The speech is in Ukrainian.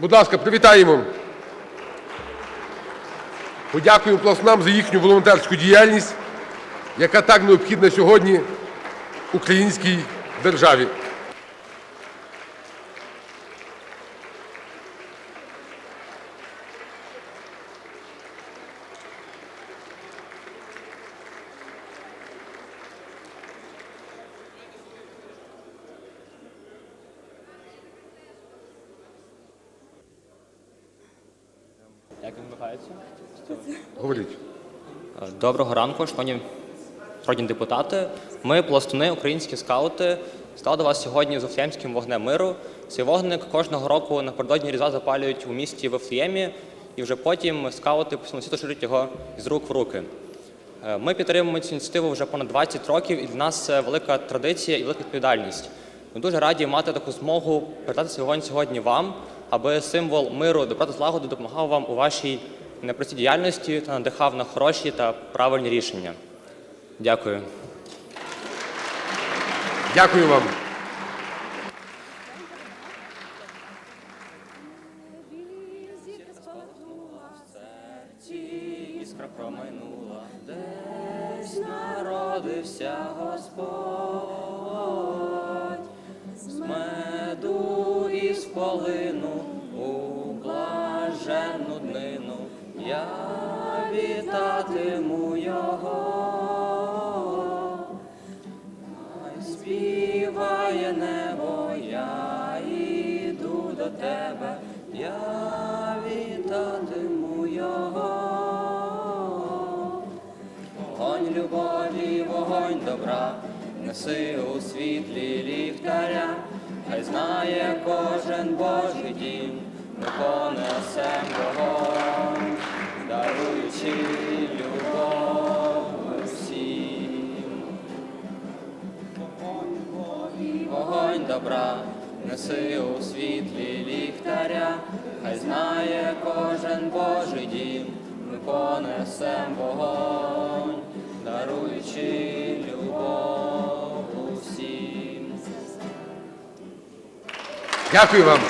Будь ласка, привітаємо. Подякуємо пластунам за їхню волонтерську діяльність, яка так необхідна сьогодні українській державі. Як він вимагається? Говоріть. Доброго ранку, шановні народні депутати. Ми, пластуни, українські скаути, стали до вас сьогодні з Вифлеємським вогнем миру. Цей вогник кожного року напередодні Різдва запалюють у місті Вифлеємі, і вже потім скаути світу ширять його з рук в руки. Е, Ми підтримуємо цю ініціативу вже понад 20 років, і для нас це велика традиція і велика відповідальність. Ми дуже раді мати таку змогу передати вогонь сьогодні вам, аби символ миру, добра та злагоди допомагав вам у вашій непростій діяльності та надихав на хороші та правильні рішення. Дякую. Дякую вам. Іскра промайнула, десь народився Господь, меду полину у блаженну днину я вітатиму його. Співає небо, я йду до тебе, я вітатиму його. Вогонь любові, вогонь добра, неси у світлі ліхтаря, хай знає кожен Божий дім, ми понесем вогонь, даруючи любов усім. Вогонь добра, неси у світлі ліхтаря, хай знає кожен Божий дім, ми понесем вогонь, даруючи Дякую вам.